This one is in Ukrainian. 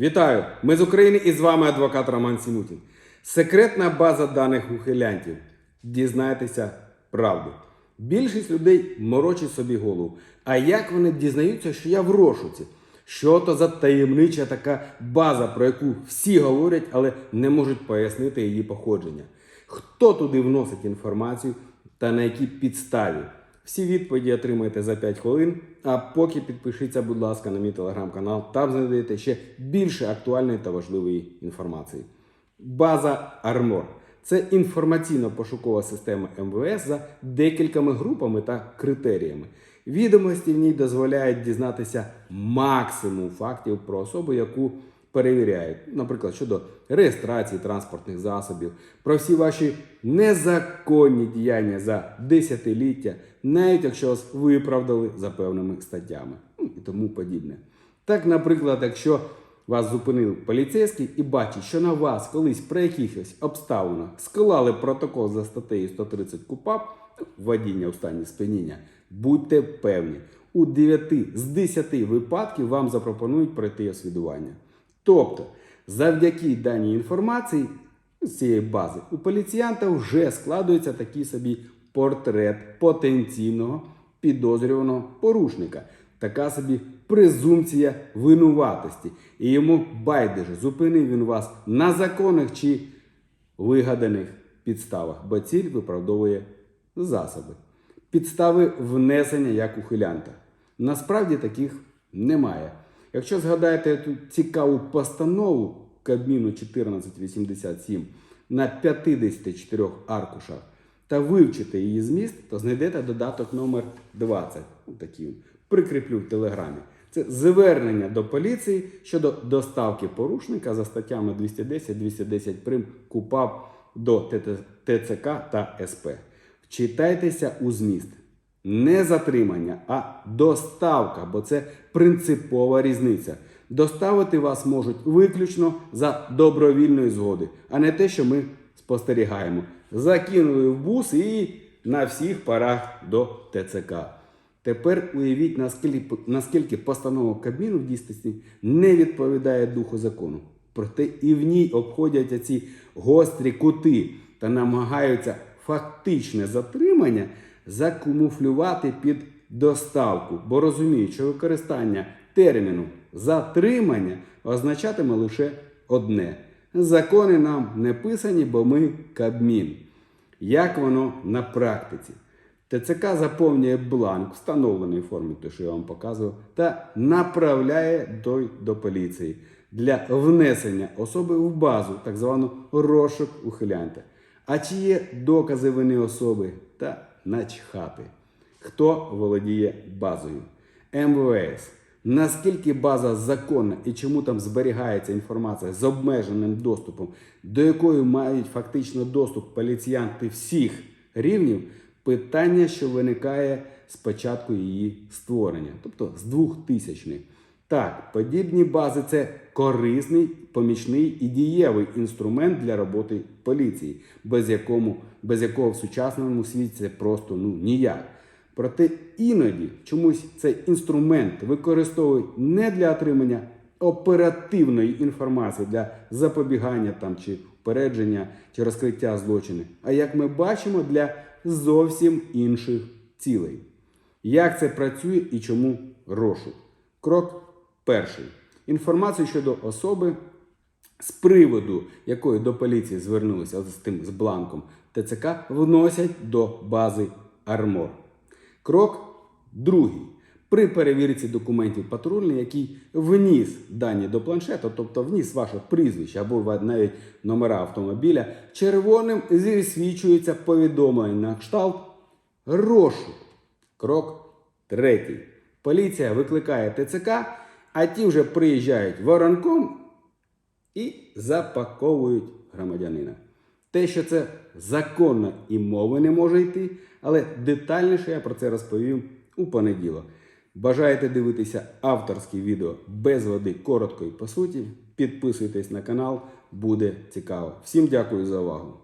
Вітаю! Ми з України і з вами адвокат Роман Сімутін. Секретна база даних ухилянтів. Дізнайтеся правду. Більшість людей морочить собі голову. А як вони дізнаються, що я в розшуці? Що то за таємнича така база, про яку всі говорять, але не можуть пояснити її походження? Хто туди вносить інформацію та на якій підставі? Всі відповіді отримаєте за 5 хвилин. А поки підпишіться, будь ласка, на мій телеграм-канал. Там знайдете ще більше актуальної та важливої інформації. База Армор це інформаційно-пошукова система МВС за декількома групами та критеріями. Відомості в ній дозволяють дізнатися максимум фактів про особу, яку перевіряють, наприклад, щодо реєстрації транспортних засобів, про всі ваші незаконні діяння за десятиліття, навіть якщо вас виправдали за певними статтями ну, і тому подібне. Так, наприклад, якщо вас зупинив поліцейський і бачить, що на вас колись при якихось обставинах склали протокол за статтею 130 КУПАП водіння у стані сп'яніння, будьте певні, у 9 з 10 випадків вам запропонують пройти освідування. Тобто, завдяки даній інформації з цієї бази у поліціянта вже складується такий собі портрет потенційного підозрюваного порушника. Така собі презумпція винуватості. І йому байдуже, зупинив він вас на законних чи вигаданих підставах, бо ціль виправдовує засоби. Підстави внесення як ухилянта. Насправді таких немає. Якщо згадаєте ту цікаву постанову Кабміну 1487 на 54 аркушах та вивчите її зміст, то знайдете додаток номер 20. Ну, такий. Прикріплю в телеграмі. Це звернення до поліції щодо доставки порушника за статтями 210-210 прим КУПАП до ТЦК та СП. Вчитайтеся у зміст. Не затримання, а доставка, бо це принципова різниця. Доставити вас можуть виключно за добровільної згоди, а не те, що ми спостерігаємо. Закинули в бус і на всіх парах до ТЦК. Тепер уявіть, наскільки, наскільки постанова Кабміну в дійсності не відповідає духу закону. Проте і в ній обходяться ці гострі кути та намагаються фактичне затримання закумуфлювати під доставку, бо розуміють, що використання терміну затримання означатиме лише одне: закони нам не писані, бо ми Кабмін. Як воно на практиці? ТЦК заповнює бланк, встановлений в формі, те, що я вам показував, та направляє той до поліції для внесення особи в базу, так звану розшук ухилянта. А чи є докази вини особи та начхати? Хто володіє базою? МВС. Наскільки база законна і чому там зберігається інформація з обмеженим доступом, до якої мають фактично доступ поліціянти всіх рівнів, питання, що виникає з початку її створення, тобто з 2000-х. Так, подібні бази це корисний, помічний і дієвий інструмент для роботи поліції, без, якому, без якого в сучасному світі це просто ну, ніяк. Проте іноді чомусь цей інструмент використовують не для отримання оперативної інформації для запобігання там чи попередження чи розкриття злочину, а як ми бачимо, для зовсім інших цілей. Як це працює і чому розшук? Крок перший. Інформацію щодо особи, з приводу якої до поліції звернулися з тим з бланком ТЦК, вносять до бази Армор. Крок другий. При перевірці документів патрульний, який вніс дані до планшету, тобто вніс ваше прізвище або навіть номера автомобіля, червоним зісвічується повідомлення на кшталт розшук. Крок третій. Поліція викликає ТЦК, а ті вже приїжджають воронком і запаковують громадянина. Те, що це законно і мови не може йти, але детальніше я про це розповім у понеділок. Бажаєте дивитися авторські відео без води, коротко і по суті? Підписуйтесь на канал, буде цікаво. Всім дякую за увагу.